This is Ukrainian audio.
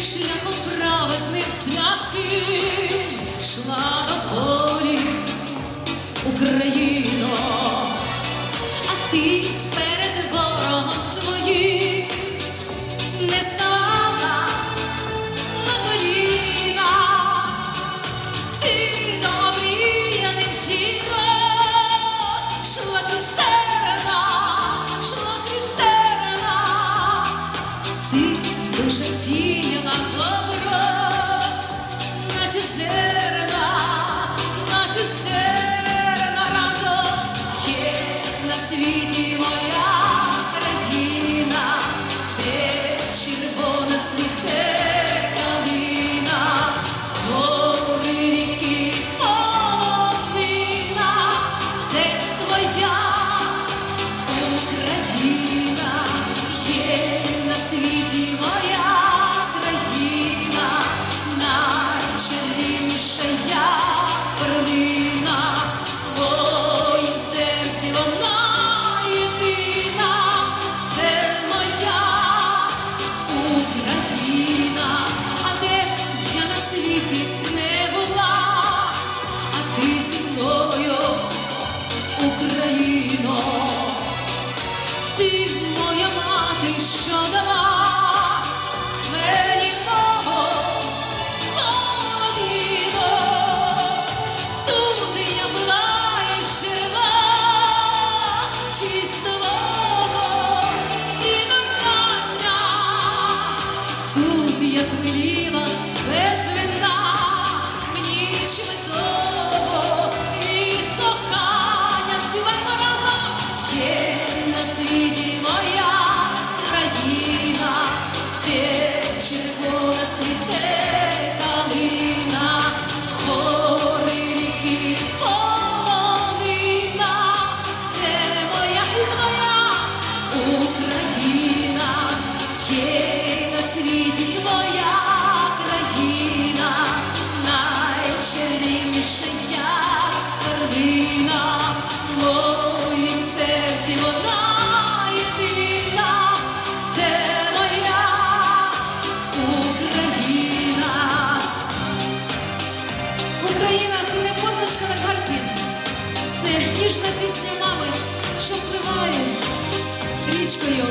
шляхом праведним святким, шла до полі Україно, а ти перед ворогом своїм не стала на коліна, ти домріяним сіном шла крістерна, шла крістерна, ти душа сіяна добро, наче зерна, наче зерна разом. Є на світі моя країна, де червона цвіте калина, гори це Ти моя мати, що дала Україна це не позначка на карті, це ніжна пісня мами, що впливає річкою.